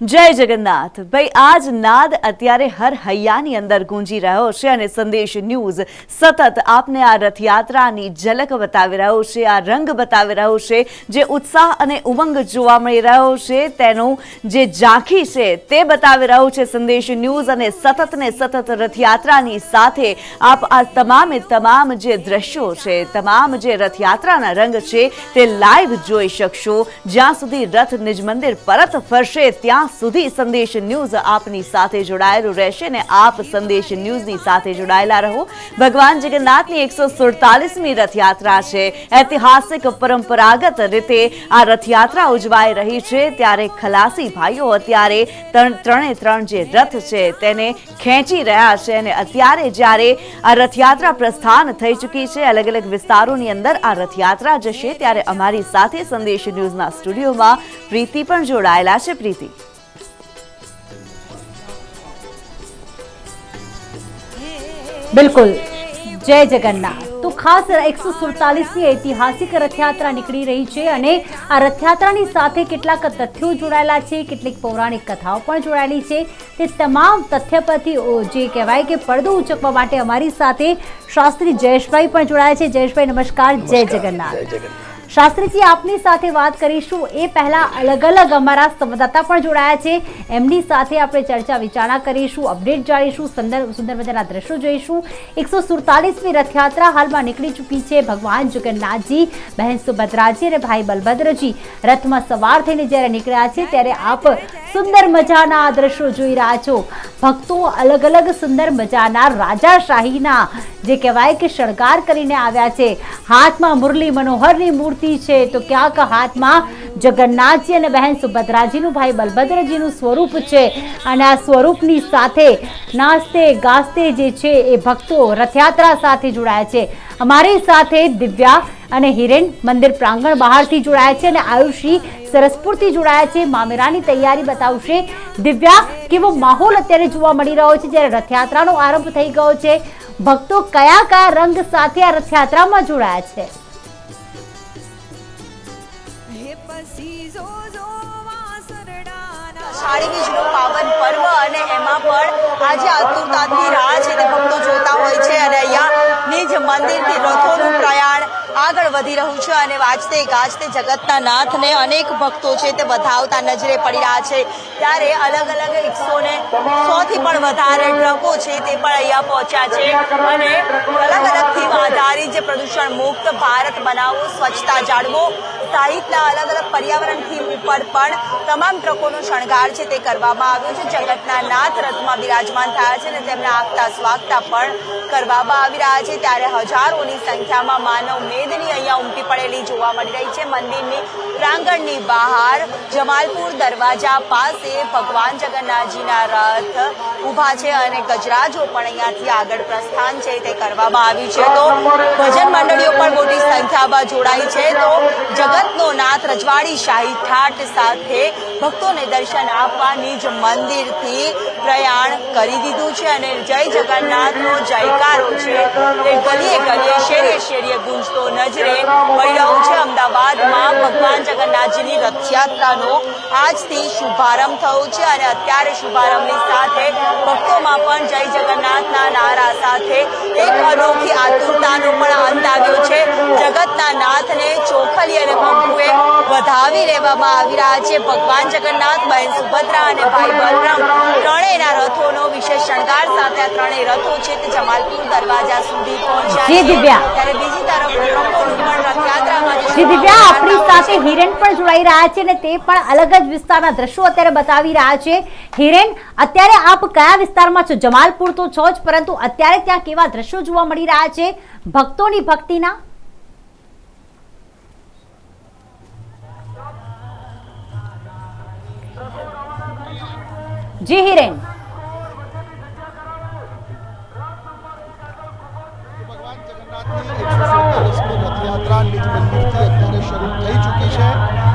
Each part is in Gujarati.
જય જગન્નાથ. ભાઈ, આજ નાદ અત્યારે હર હૈયાની અંદર ગુંજી રહ્યો છે અને સંદેશ ન્યૂઝ સતત આપને આ રથયાત્રાની ઝલક બતાવી રહ્યો છે, આ રંગ બતાવી રહ્યો છે, જે ઉત્સાહ અને ઉમંગ જોવા મળી રહ્યો છે, તેનું જે ઝાંખી છે તે બતાવી રહ્યો છે સંદેશ ન્યૂઝ અને સતત ને સતત રથયાત્રાની સાથે આપ આ તમામે તમામ જે દ્રશ્યો છે, તમામ જે રથયાત્રાના રંગ છે તે લાઈવ જોઈ શકશો. જ્યાં સુધી રથ નિજ મંદિર પરત ફરશે, ત્યાં સુધી સંદેશ ન્યૂઝ આપની સાથે જોડાયેલું રહેશે અને આપ સંદેશ ન્યૂઝની સાથે જોડાયેલા રહો. ભગવાન જગન્નાથની એકસો સુડતાલીસમી રથયાત્રા છે. ઐતિહાસિક પરંપરાગત રીતે આ રથયાત્રા ઉજવાઈ રહી છે. ત્યારે ખલાસી ભાઈઓ અત્યારે ત્રણે, ત્રણ જે રથ છે તેને ખેંચી રહ્યા છે અને અત્યારે જ્યારે આ રથયાત્રા પ્રસ્થાન થઈ ચૂકી છે અલગ અલગ વિસ્તારોની અંદર આ રથયાત્રા જશે, ત્યારે અમારી સાથે સંદેશ ન્યૂઝના સ્ટુડિયોમાં પ્રીતિ પણ જોડાયેલા છે. પ્રીતિ. બિલકુલ. જય જગન્નાથ. તો ખાસ એકસો સુડતાલીસની ઐતિહાસિક રથયાત્રા નીકળી રહી છે અને આ રથયાત્રાની સાથે કેટલાક તથ્યો જોડાયેલા છે કેટલીક પૌરાણિક કથાઓ પણ જોડાયેલી છે. તે તમામ તથ્ય પરથી જે કહેવાય કે પડદો ઉચકવા માટે અમારી સાથે શાસ્ત્રી જયેશભાઈ પણ જોડાયા છે. જયેશભાઈ નમસ્કાર. જય જગન્નાથ. શાસ્ત્રીજી, આપની સાથે વાત કરીશું. એ પહેલા અલગ અલગ અમારા સંવાદદાતા પણ જોડાયા છે. એમની સાથે આપણે ચર્ચા વિચારણા કરીશું, અપડેટ જાણીશું સુંદર સુંદર મજાના દ્રશ્યો જોઈશું. એકસો સુડતાલીસમી રથયાત્રા હાલમાં નીકળી ચૂકી છે. ભગવાન જગન્નાથજી, બહેન સુભદ્રાજી અને ભાઈ બલભદ્રજી રથમાં સવાર થઈને જ્યારે નીકળ્યા છે, ત્યારે આપ સુંદર મજાના દ્રશ્યો જોઈ રહ્યા છો. ભક્તો અલગ અલગ સુંદર મજાના રાજાશાહીના, જે કહેવાય કે શણગાર કરીને આવ્યા છે. હાથમાં મુરલી મનોહરની મૂર્તિ છે. તો ક્યાંક હાથમાં જગન્નાથજી અને બહેન સુભદ્રાજીનું ભાઈ બલભદ્રજીનું સ્વરૂપ છે. અને આ સ્વરૂપની સાથે નાસ્તે ગાસ્તે જે છે એ ભક્તો રથયાત્રા સાથે જોડાયા છે. અમારી સાથે દિવ્યા અને હિરેન મંદિર પ્રાંગણ બહારથી જોડાયા છે અને આયુષી સરસપુરથી જોડાયા છે. મામેરાની તૈયારી બતાવશે. દિવ્યા, કેવો માહોલ અત્યારે જોવા મળી રહ્યો છે જ્યારે રથયાત્રાનો આરંભ થઈ ગયો છે. ભક્તો કયા કયા રંગ સાથે આ રથયાત્રામાં જોડાયા છે? અષાઢી બીજનો પાવન પર્વ અને એમાં પણ આજે આતુરતાની રાહ છે તે ભક્તો જોતા હોય છે અને અહીંયા નિજ મંદિરથી રથોનું પ્રયાણ આગળ વધી રહ્યું છે અને વાજતે ગાજતે જગતના નાથને અનેક ભક્તો છે તે વધાવતા નજરે પડી રહ્યા છે. ત્યારે અલગ અલગ એકસો ને સો થી પણ વધારે ટ્રકો છે તે પણ અહીંયા પહોંચ્યા છે અને અલગ અલગ થીમ આધારિત જે પ્રદૂષણ મુક્ત ભારત બનાવવું સ્વચ્છતા જાળવો સહિતના અલગ અલગ પર્યાવરણ થીમ ઉપર પણ તમામ ટ્રકોનો શણગાર છે તે કરવામાં આવ્યો છે. જગતના નાથ રથમાં બિરાજમાન થયા છે અને તેમના આગતા સ્વાગતા પણ કરવામાં આવી રહ્યા છે. ત્યારે હજારોની સંખ્યામાં માનવ મેદની અહીંયા ઉમટી પડેલી જોવા મળી રહી છે. મંદિરની પ્રાંગણની બહાર જમાલપુર દરવાજા પાસે ભગવાન જગન્નાથજીના રથ ઊભા છે અને ગજરાજો પણ અહીંયાથી આગળ પ્રસ્થાન છે તે કરવામાં આવ્યું છે. તો ભજન મંડળીઓ પણ મોટી સંખ્યામાં જોડાઈ છે. તો જગતનો નાથ રજવાડી શાહી ઠાઠ સાથે ભક્તોને દર્શન આપવાની જ મંદિરથી પ્રયાણ કરી દીધું છે અને જય જગન્નાથનો જયકારો છે. તે ગલીએ ગલીએ શેરીએ શેરીએ ગુંજતો નજરે મળી રહ્યો છે. અમદાવાદમાં ભગવાન જગન્નાથજીની રથયાત્રાનો આજથી શુભારંભ થયો છે અને અત્યારે શુભારંભની સાથે ભક્તોમાં પણ જય જગન્નાથના નારા સાથે એક અનોખી આતુરતાનો પણ અંત આવ્યો છે. જગતના નાથને ચોખલી અને પંખુએ વધાવી લેવામાં આવી રહ્યા છે. ભગવાન જગન્નાથ બહેન સુભદ્રા અને ભાઈ બલરામ ત્રણેયના રથોનો વિશેષ શણગાર સાથે આ ત્રણેય રથો છે તે જમાલપુર દરવાજા સુધી પહોંચ્યા જી, દિવ્યા. ત્યારે બીજી તરફ ટ્રકોનું પણ રથયાત્રામાં જે દિવ્યા આપણી સાથે હિરેન પણ જોડાઈ રહ્યા છે અને તે પણ અલગ જ વિસ્તારના દ્રશ્યો અત્યારે બતાવી રહ્યા છે. હિરેન અત્યારે આપ કયા વિસ્તારમાં છો? જમાલપુર તો છો જ પરંતુ અત્યારે ત્યાં કેવા દ્રશ્યો જોવા મળી રહ્યા છે? ભક્તોની ભક્તિના ચૂકી છે।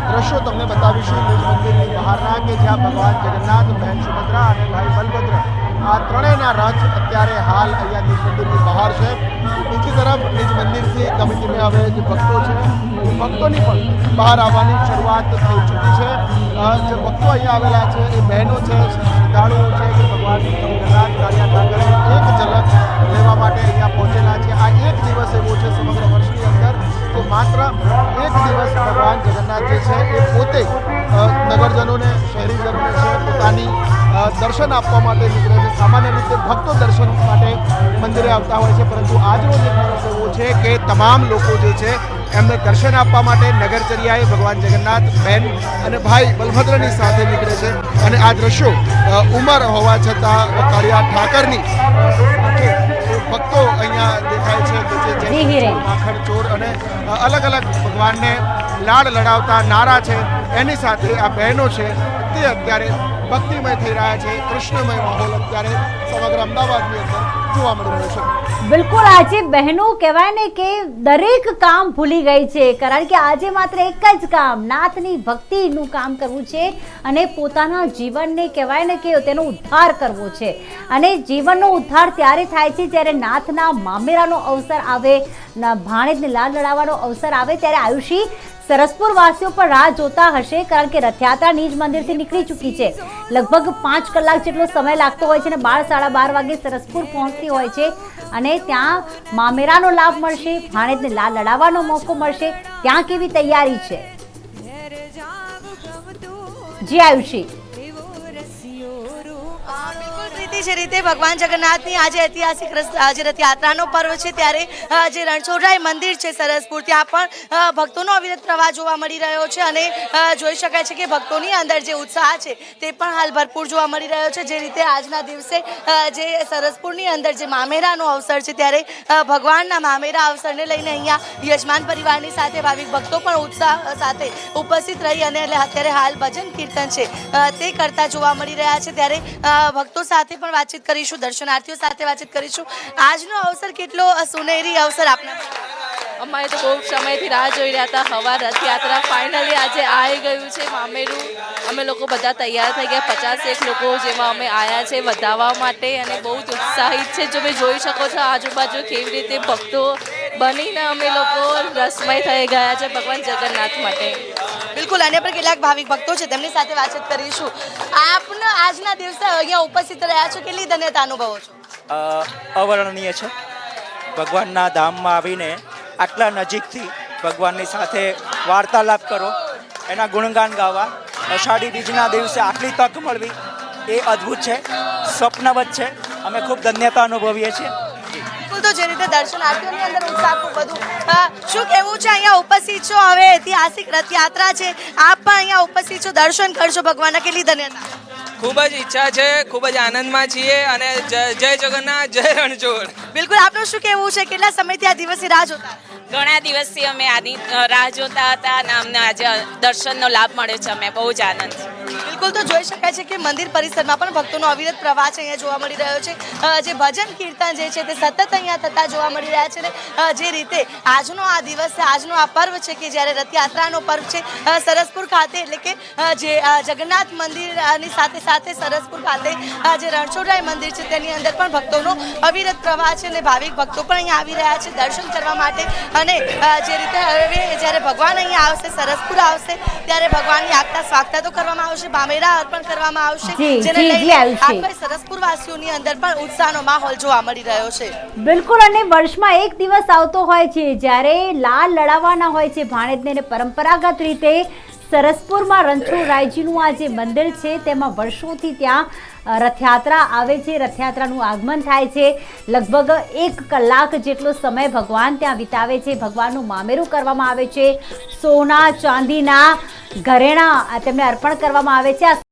દ્રશ્યો તમને બતાવીશું। નિજ મંદિરની બહારના કે જ્યાં ભગવાન જગન્નાથ, બહેન સુભદ્રા અને ભાઈ બલભદ્ર આ ત્રણેયના રથ અત્યારે હાલ અહીંયા નિજ મંદિરની બહાર છે. બીજી તરફ નિજ મંદિરથી ધીમે ધીમે હવે જે ભક્તો છે, એ ભક્તોની પણ બહાર આવવાની શરૂઆત થઈ ચૂકી છે. જે ભક્તો અહીંયા આવેલા છે, એ બહેનો છે, શ્રદ્ધાળુઓ છે કે ભગવાન જગન્નાથ કાળિયા ઠાકરે એક ઝલક લેવા માટે અહીંયા પહોંચેલા છે. આ એક દિવસ એવો છે સમગ્ર વર્ષની અંદર કે માત્ર એક દિવસ ભગવાન જગન્નાથ જે છે, એ પોતે નગરજનોને, શહેરીજનોને છે, પોતાની દર્શન આપવા માટે નીકળે છે. સામાન્ય રીતે ભક્તો દર્શન માટે મંદિરે આવતા હોય છે પરંતુ આજનો જે દિવસ એવો છે કે તમામ લોકો જે છે એમને દર્શન આપવા માટે નગરચર્યાએ ભગવાન જગન્નાથ બહેન અને ભાઈ બલભદ્રની સાથે નીકળે છે. અને આ દ્રશ્યો ઉમર હોવા છતાં કાળિયા ઠાકરની ભક્તો અહીંયા દેખાય છે. કે જે. માખણ ચોર અને અલગ અલગ ભગવાનને લાડ લડાવતા નારા છે. એની સાથે આ બહેનો છે. તે અત્યારે ભક્તિમય થઈ રહ્યા છે કૃષ્ણમય માહોલ અત્યારે સમગ્ર અમદાવાદની અંદર. જોવા મળી છે. બિલકુલ, આજે બહેનો કહેવાય ને કે દરેક કામ ભૂલી ગઈ છે. કારણ કે આજે માત્ર એક જ કામ નાથની ભક્તિનું કામ કરવું છે અને પોતાના જીવનને કહેવાય ને કે તેનો ઉદ્ધાર કરવો છે. અને જીવનનો ઉદ્ધાર ત્યારે થાય છે જ્યારે નાથના મામેરાનો અવસર આવે ભાણેજને લાલ લડાવવાનો અવસર આવે, ત્યારે આયુષી સરસપુર વાસીઓ પણ રાહ જોતા હશે, કારણ કે રથયાત્રા નિજ મંદિરથી નીકળી ચૂકી છે. લગભગ પાંચ કલાક જેટલો સમય લાગતો હોય છે અને બાર સાડા બાર વાગે સરસપુર પહોંચતી હોય છે અને ત્યાં મામેરાનો લાભ મળશે, ભાણેજને લડાવવાનો મોકો મળશે. ત્યાં કેવી તૈયારી છે? જી આયુષી. પ્રીતિ જે રીતે ભગવાન જગન્નાથની આજે ઐતિહાસિક આજે રથયાત્રાનો પર્વ છે, ત્યારે જે રણછોડરાય મંદિર છે સરસપુર ત્યાં પણ ભક્તોનો અવિરત પ્રવાહ જોવા મળી રહ્યો છે અને જોઈ શકાય છે કે ભક્તોની અંદર જે ઉત્સાહ છે તે પણ હાલ ભરપૂર જોવા મળી રહ્યો છે. જે રીતે આજના દિવસે જે સરસપુરની અંદર જે મામેરાનો અવસર છે, ત્યારે ભગવાનના મામેરા અવસરને લઈને અહીંયા યજમાન પરિવારની સાથે ભાવિક ભક્તો પણ ઉત્સાહ સાથે ઉપસ્થિત રહી અને અત્યારે હાલ ભજન કીર્તન છે તે કરતા જોવા મળી રહ્યા છે. ત્યારે ભક્તો સાથે પણ વાતચીત કરીશું, દર્શનાર્થીઓ સાથે વાતચીત કરીશું. આજનો અવસર કેટલો સુનેરી અવસર આપના? અમારે તો બહુ સમયથી રાહ જોઈ રહ્યા હતા હવા રથયાત્રા ફાઇનલી આજે આવી ગયું છે, મામેરું. અમે લોકો બધા તૈયાર થઈ ગયા પચાસ એક લોકો જેમાં અમે આવ્યા છે વધાવવા માટે અને બહુ જ ઉત્સાહિત છે. જો તમે જોઈ શકો છો, આજુબાજુ કેવી રીતે ભક્તો બનીને અમે લોકો રસમય થઈ ગયા છે ભગવાન જગન્નાથ માટે. બિલકુલ અને પણ કેટલાક ભાવિક ભક્તો છે તેમની સાથે વાતચીત કરીશું. આપના આજના દિવસે અહીંયા ઉપસ્થિત રહ્યા છો કેટલી ધન્યતા અનુભવો છો? અવર્ણનીય છે. ભગવાનના ધામમાં આવીને આટલા નજીકથી ભગવાનની સાથે વાર્તાલાપ કરો એના ગુણગાન ગાવા અષાઢી બીજના દિવસે આટલી તક મળવી એ અદ્ભુત છે સ્વપ્નવત છે. અમે ખૂબ ધન્યતા અનુભવીએ છીએ. બિલકુલ તો જે રીતે દર્શનાર્થીઓની અંદર ઉત્સાહ ખૂબ બધું શું કેવું છે? અહીંયા ઉપસ્થિત છો હવે ઐતિહાસિક રથયાત્રા છે. આપ પણ અહીંયા ઉપસ્થિત છો દર્શન કરશો ભગવાનના કેટલી ધન્યતા. ખૂબ જ ઈચ્છા છે ખૂબ જ આનંદમાં છીએ અને જય જય જગન્નાથ જય રણછોડ. બિલકુલ આપનું શું કેવું છે? કેટલા સમયથી આ દિવસની રાહ જોતા? ઘણા દિવસથી અમે આની રાહ જોતા હતા અને અમને આજે દર્શનનો લાભ મળ્યો છે અમે બહુ જ આનંદ બિલકુલ તો જોઈ શકાય છે કે મંદિર પરિસરમાં પણ ભક્તોનો અવિરત પ્રવાહ છે, અહીંયા જોવા મળી રહ્યો છે. જે ભજન કીર્તન જે છે તે સતત અહીંયા થતા જોવા મળી રહ્યા છે ને જે રીતે આજનો આ દિવસ છે, આજનો આ પર્વ છે કે જ્યારે રથયાત્રાનો પર્વ છે સરસપુર ખાતે એટલે કે જે જગન્નાથ મંદિરની સાથે સાથે સરસપુર ખાતે જે રણછોડરાય મંદિર છે તેની અંદર પણ ભક્તોનો અવિરત પ્રવાહ છે અને ભાવિક ભક્તો પણ અહીંયા આવી રહ્યા છે દર્શન કરવા માટે. અને જે રીતે હવે જ્યારે ભગવાન અહીંયા આવશે, સરસપુર આવશે, ત્યારે ભગવાનની આગતા સ્વાગતા તો કરવામાં આવશે. બામેરા અર્પણ કરવામાં આવશે જેને લઈને. આખા સરસપુર વાસીઓની અંદર પણ ઉત્સાહનો માહોલ જોવા મળી રહ્યો છે બિલકુલ અને વર્ષમાં એક દિવસ આવતો હોય છે જ્યારે લાલ લડાવવાના હોય છે ભાણેજને પરંપરાગત રીતે સરસપુરમાં રણછોડરાયજીનું આ જે મંદિર છે, તેમાં વર્ષોથી ત્યાં રથયાત્રા આવે છે. રથયાત્રાનું આગમન થાય છે. લગભગ એક કલાક જેટલો સમય ભગવાન ત્યાં વિતાવે છે. ભગવાનનું મામેરું કરવામાં આવે છે. સોના, ચાંદીના, ઘરેણા તેમને અર્પણ કરવામાં આવે છે.